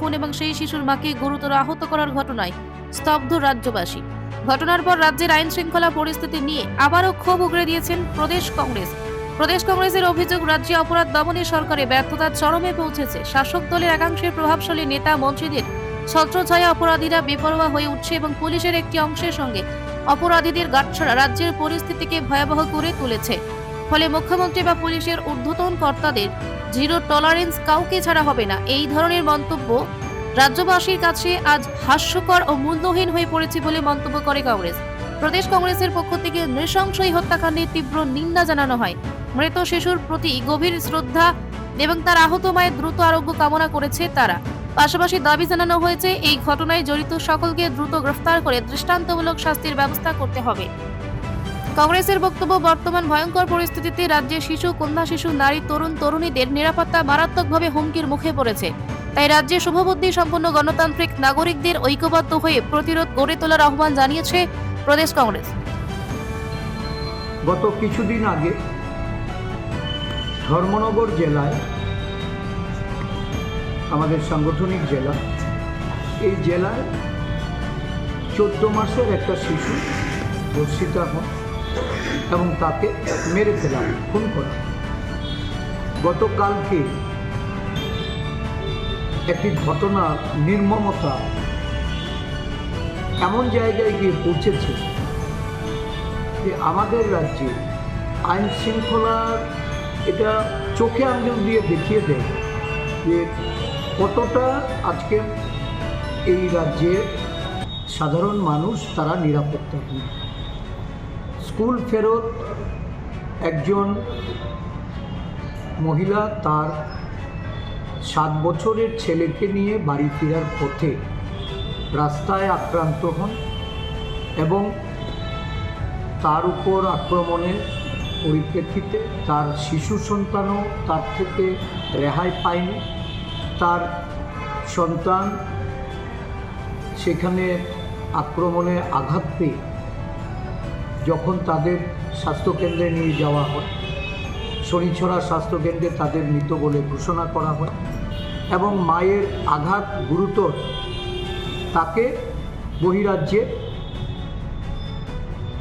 খুন এবং সেই শিশুর মাকে গুরুতর আহত করার ঘটনায় স্তব্ধ রাজ্যবাসী। ঘটনার পর রাজ্যের আইন শৃঙ্খলা পরিস্থিতি নিয়ে আবারও ক্ষোভ উগড়ে দিয়েছেন প্রদেশ কংগ্রেস। প্রদেশ কংগ্রেসের অভিযোগ, রাজ্যে অপরাধ দমনে সরকারের ব্যর্থতার চরমে পৌঁছেছে। শাসক দলের একাংশের প্রভাবশালী নেতা মন্ত্রীদের ছত্রছায়া অপরাধীরা বেপরোয়া হয়ে উঠছে এবং পুলিশের একটি অংশের সঙ্গে অপরাধীদের গাঁটছড়া রাজ্যের পরিস্থিতিকে ভয়াবহ করে তুলেছে। ফলে মুখ্যমন্ত্রী বা পুলিশের ঊর্ধ্বতন কর্তাদের জিরো টলারেন্স কাউকে ছাড়া হবে না। এই ধরনের মন্তব্য রাজ্যবাসীর কাছে আজ হাস্যকর ও মূল্যহীন হয়ে পড়েছে বলে মন্তব্য করে কংগ্রেস। প্রদেশ কংগ্রেসের পক্ষ থেকে নৃশংস এই হত্যাকাণ্ডের তীব্র নিন্দা জানানো হয়। মৃত শিশুর প্রতি গভীর শ্রদ্ধা এবং তার আহত মায়ের দ্রুত আরোগ্য কামনা করেছে তারা। পাশাপাশি দাবি জানানো হয়েছে, এই ঘটনায় জড়িত সকলকে দ্রুত গ্রেফতার করে দৃষ্টান্তমূলক শাস্তির ব্যবস্থা করতে হবে। কংগ্রেসের বক্তব্য, বর্তমান ভয়ঙ্কর পরিস্থিতিতে রাজ্যে শিশু, কন্যা শিশু, নারী, তরুণ, তরুণীদের নিরাপত্তা মারাত্মকভাবে হুমকির মুখে পড়েছে। তাই রাজ্যে শুভবুদ্ধি সম্পন্ন গণতান্ত্রিক নাগরিকদের ঐক্যবদ্ধ হয়ে প্রতিরোধ গড়ে তোলার আহ্বান জানিয়েছে প্রদেশ কংগ্রেস। গত কিছুদিন আগে ধর্মনগর জেলায়, আমাদের সাংগঠনিক জেলা, এই জেলায় চোদ্দ মাসের একটা শিশু ধর্ষিতা হয়। এবং তাকে মেরে ফেলা খুন করা গতকালকে একটি ঘটনা নির্মমতা এমন জায়গায় গিয়ে পৌঁছেছে যে আমাদের রাজ্যে আইন শৃঙ্খলার এটা চোখে আঙ্গুল দিয়ে দেখিয়ে দেয় যে কতটা আজকে এই রাজ্যে সাধারণ মানুষ তারা নিরাপত্তা নিরাপত্তাহীন স্কুল ফেরত একজন মহিলা তার সাত বছরের ছেলেকে নিয়ে বাড়ি ফেরার পথে রাস্তায় আক্রান্ত হন এবং তার উপর আক্রমণের পরিপ্রেক্ষিতে তার শিশু সন্তানও তার থেকে রেহাই পায়নি। তার সন্তান সেখানে আক্রমণে আঘাত পেয়ে যখন তাদের স্বাস্থ্যকেন্দ্রে নিয়ে যাওয়া হয়, শনিছড়া স্বাস্থ্যকেন্দ্রে তাদের মৃত বলে ঘোষণা করা হয় এবং মায়ের আঘাত গুরুতর, তাকে বহিরাজ্যে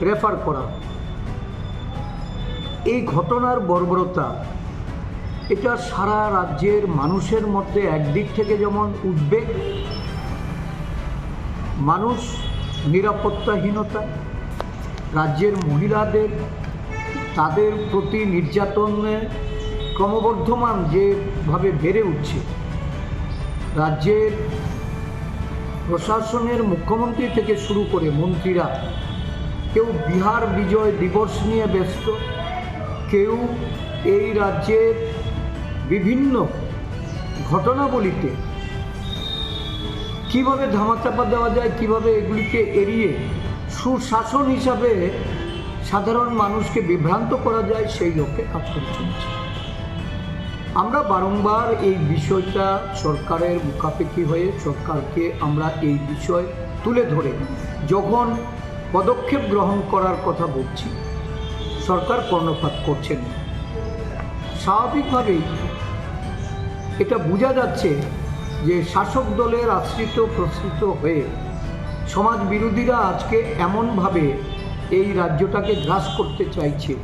রেফার করা এই ঘটনার বর্বরতা, এটা সারা রাজ্যের মানুষের মধ্যে একদিক থেকে যেমন উদ্বেগ, মানুষ নিরাপত্তাহীনতা রাজ্যের মহিলাদের তাদের প্রতি নির্যাতনের ক্রমবর্ধমান যেভাবে বেড়ে উঠছে, রাজ্যের প্রশাসনের মুখ্যমন্ত্রী থেকে শুরু করে মন্ত্রীরা কেউ বিহার বিজয় দিবস নিয়ে ব্যস্ত, কেউ এই রাজ্যের বিভিন্ন ঘটনাবলিতে কীভাবে ধামাচাপা দেওয়া যায়, কীভাবে এগুলিকে এড়িয়ে সুশাসন হিসাবে সাধারণ মানুষকে বিভ্রান্ত করা যায়, সেই লক্ষ্যে কাজ করে চলেছে আমরা বারংবার এই বিষয়টা সরকারের মুখাপেক্ষি হয়ে সরকারকে আমরা এই বিষয় তুলে ধরে, যখন পদক্ষেপ গ্রহণ করার কথা বলছি, সরকার কর্ণপাত করছেন। স্বাভাবিকভাবেই এটা বোঝা যাচ্ছে যে শাসক দলের আশ্রিত প্রসৃত হয়ে সমাজ বিরোধীরা আজকে এমনভাবে এই রাজ্যটাকে গ্রাস করতে চাইছে।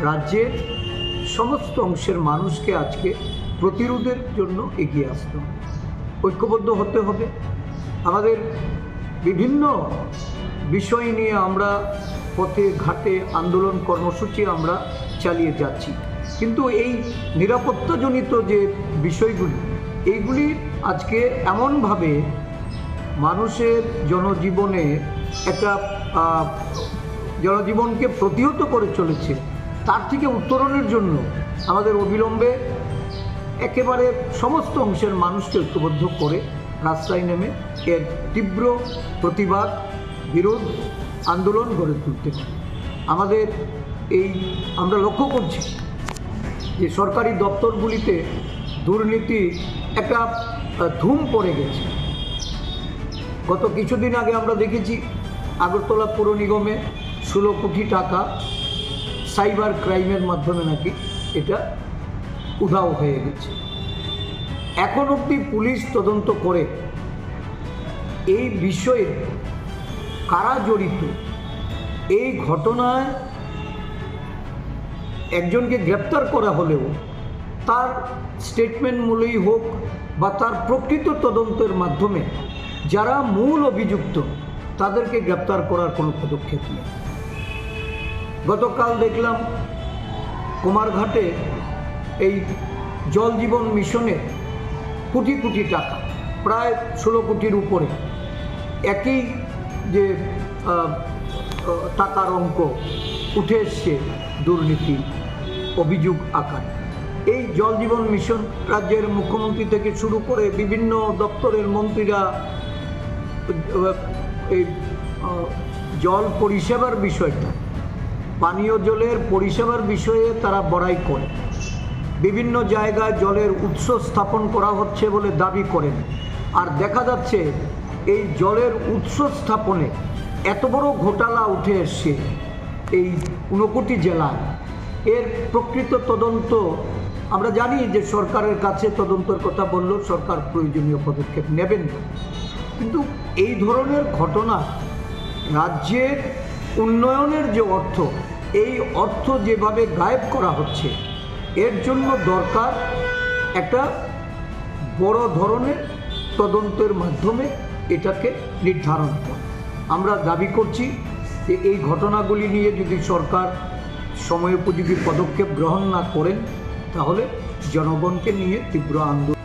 রাজ্যের সমস্ত অংশের মানুষকে আজকে প্রতিরোধের জন্য এগিয়ে আসতে হবে। ঐক্যবদ্ধ হতে হবে। আমাদের বিভিন্ন বিষয় নিয়ে আমরা পথে, ঘাটে আন্দোলন কর্মসূচি আমরা চালিয়ে যাচ্ছি। কিন্তু এই নিরাপত্তাজনিত যে বিষয়গুলি, এইগুলি আজকে এমনভাবে মানুষের জনজীবনে একটা জনজীবনকে প্রতিহত করে চলেছে, তার থেকে উত্তরণের জন্য আমাদের অবিলম্বে একেবারে সমস্ত অংশের মানুষকে ঐক্যবদ্ধ করে রাস্তায় নেমে এর তীব্র প্রতিবাদ, বিরোধ, আন্দোলন গড়ে তুলতে হবে আমাদের এই, আমরা লক্ষ্য করছি যে সরকারি দপ্তরগুলিতে দুর্নীতি একটা ধুম পড়ে গেছে। গত কিছুদিন আগে আমরা দেখেছি আগরতলা পৌর নিগমে ষোলো কোটি টাকা সাইবার ক্রাইমের মাধ্যমে নাকি এটা উধাও হয়ে গেছে। এখন অবধি পুলিশ তদন্ত করে এই বিষয়ে কারা জড়িত, এই ঘটনায় একজনকে গ্রেপ্তার করা হলেও তার স্টেটমেন্ট মূলেই হোক বা তার প্রকৃত তদন্তের মাধ্যমে যারা মূল অভিযুক্ত, তাদেরকে গ্রেপ্তার করার কোনো পদক্ষেপ নেই। গতকাল দেখলাম কুমারঘাটে এই জল জীবন মিশনে কোটি কোটি টাকা, প্রায় ষোলো কোটির উপরে, একই যে টাকার অঙ্ক উঠে এসছে দুর্নীতি অভিযোগ আকারে। এই জল জীবন মিশন রাজ্যের মুখ্যমন্ত্রী থেকে শুরু করে বিভিন্ন দপ্তরের মন্ত্রীরা এই জল পরিষেবার বিষয়টা, পানীয় জলের পরিষেবার বিষয়ে তারা বড়াই করে। বিভিন্ন জায়গায় জলের উৎস স্থাপন করা হচ্ছে বলে দাবি করেন। আর দেখা যাচ্ছে, এই জলের উৎস স্থাপনে এত বড় ঘোটালা উঠে এসছে এই ঊনকোটি জেলায়। এর প্রকৃত তদন্ত, আমরা জানি যে সরকারের কাছে তদন্তের কথা বলল সরকার প্রয়োজনীয় পদক্ষেপ নেবেন কিন্তু এই ধরনের ঘটনা রাজ্যের উন্নয়নের যে অর্থ, এই অর্থ যেভাবে গায়েব করা হচ্ছে, এর জন্য দরকার একটা বড় ধরনের তদন্তের মাধ্যমে এটাকে নির্ধারণ করা। আমরা দাবি করছি যে এই ঘটনাগুলি নিয়ে যদি সরকার সময়োপযোগী পদক্ষেপ গ্রহণ না করেন, তাহলে জনগণকে নিয়ে তীব্র আন্দোলন